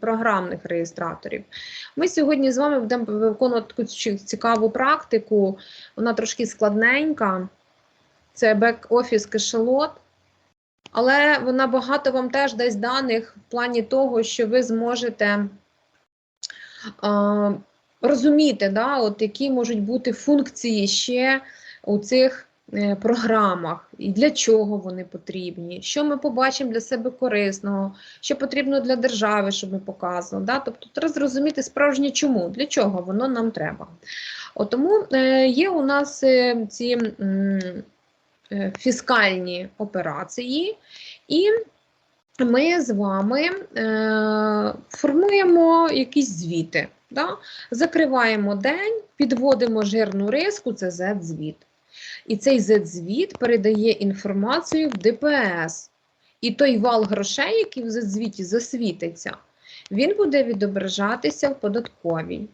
програмних реєстраторів. Ми сьогодні з вами будемо виконувати таку цікаву практику. Вона трошки складненька. Це бек-офіс кешелот. Але вона багато вам теж дасть даних в плані того, що ви зможете а, розуміти, да, от які можуть бути функції ще у цих е, програмах, і для чого вони потрібні, що ми побачимо для себе корисного, що потрібно для держави, щоб ми показували. Да? Тобто треба зрозуміти справжнє чому, для чого воно нам треба. От тому е, є у нас е, ці е, фіскальні операції, і ми з вами е, формуємо якісь звіти. Да? Закриваємо день, підводимо жирну риску, це Z-звіт. І цей Z-звіт передає інформацію в ДПС. І той вал грошей, який в Z-звіті засвітиться, він буде відображатися в податковій.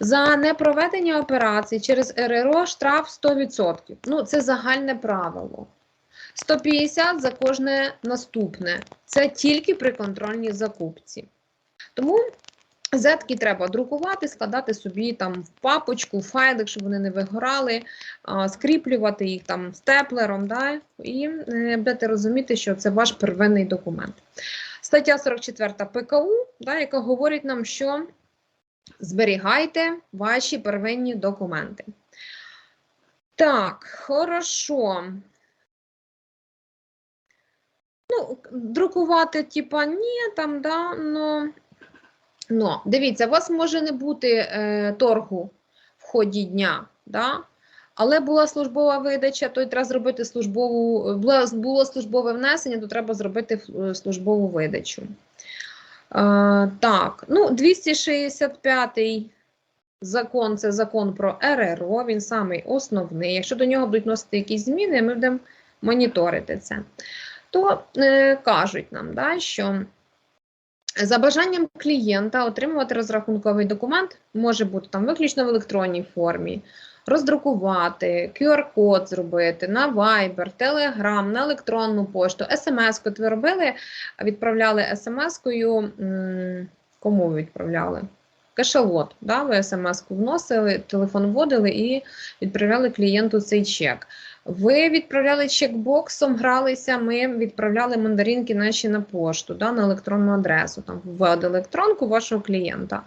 За непроведення операцій через РРО штраф 100%. Ну, це загальне правило. 150 за кожне наступне. Це тільки при контрольній закупці. Тому зетки треба друкувати, складати собі там в папочку, в файлик, щоб вони не вигорали, скріплювати їх там степлером, да, і е, будете розуміти, що це ваш первинний документ. Стаття 44 ПКУ, да, яка говорить нам, що зберігайте ваші первинні документи. Так, хорошо. Ну, друкувати, типа, ні, там, да, ну, ну, дивіться, у вас може не бути е, торгу в ході дня, да? але була службова видача, то треба зробити службову, було, було службове внесення, то треба зробити е, службову видачу. Е, так, ну, 265 закон це закон про РРО, він самий основний. Якщо до нього будуть вносити якісь зміни, ми будемо моніторити це то е, кажуть нам, да, що за бажанням клієнта отримувати розрахунковий документ може бути там виключно в електронній формі, роздрукувати, QR-код зробити на Viber, Telegram, на електронну пошту, смс-ку. Ви робили, відправляли смс-кою, кому ви відправляли? Кашалот, да? ви смс-ку вносили, телефон вводили і відправляли клієнту цей чек. Ви відправляли чекбоксом, гралися, ми відправляли мандаринки наші на пошту, да, на електронну адресу, там ввели електронку вашого клієнта.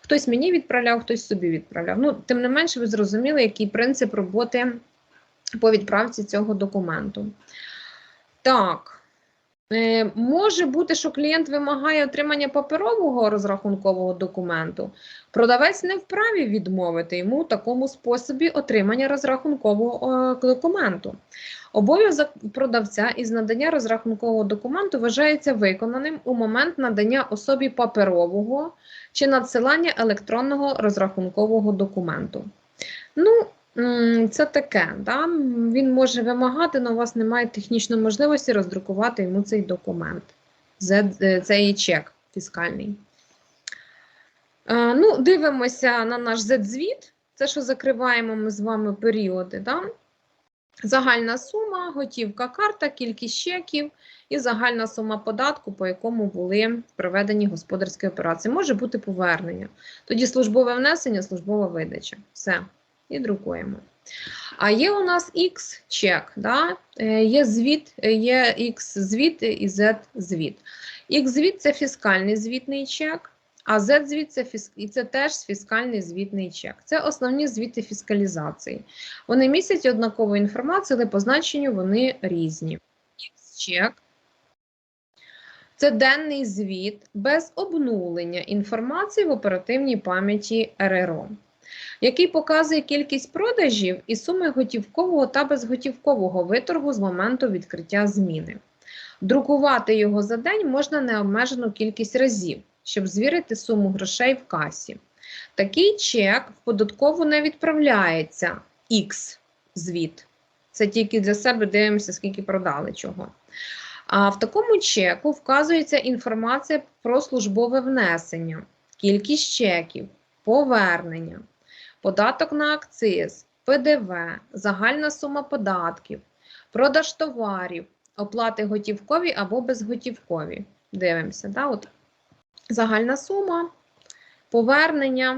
Хтось мені відправляв, хтось собі відправляв. Ну, тим не менше, ви зрозуміли, який принцип роботи по відправці цього документу. Так. Е, може бути, що клієнт вимагає отримання паперового розрахункового документу. Продавець не вправі відмовити йому в такому способі отримання розрахункового е, документу. Обов'язок продавця із надання розрахункового документу вважається виконаним у момент надання особі паперового чи надсилання електронного розрахункового документу. Ну, це таке, да? він може вимагати, але у вас немає технічної можливості роздрукувати йому цей документ, е, цей чек фіскальний. Е, Ну, дивимося на наш Z-звіт. Це що закриваємо ми з вами періоди. Да? Загальна сума, готівка, карта, кількість чеків і загальна сума податку, по якому були проведені господарські операції. Може бути повернення. Тоді службове внесення, службова видача. Все. І друкуємо. А є у нас X-чек, да? Е, є звіт, е, є X-звіт і Z-звіт. X-звіт це фіскальний звітний чек, а Z-звіт це, фіс... це теж фіскальний звітний чек. Це основні звіти фіскалізації. Вони містять однакову інформацію, але по значенню вони різні. X-чек це денний звіт без обнулення інформації в оперативній пам'яті РРО, який показує кількість продажів і суми готівкового та безготівкового виторгу з моменту відкриття зміни. Друкувати його за день можна необмежену кількість разів, щоб звірити суму грошей в касі. Такий чек в податкову не відправляється X звіт. Це тільки для себе дивимося, скільки продали чого. А в такому чеку вказується інформація про службове внесення, кількість чеків, повернення, податок на акциз, ПДВ, загальна сума податків, продаж товарів, оплати готівкові або безготівкові. Дивимося, да? От загальна сума, повернення.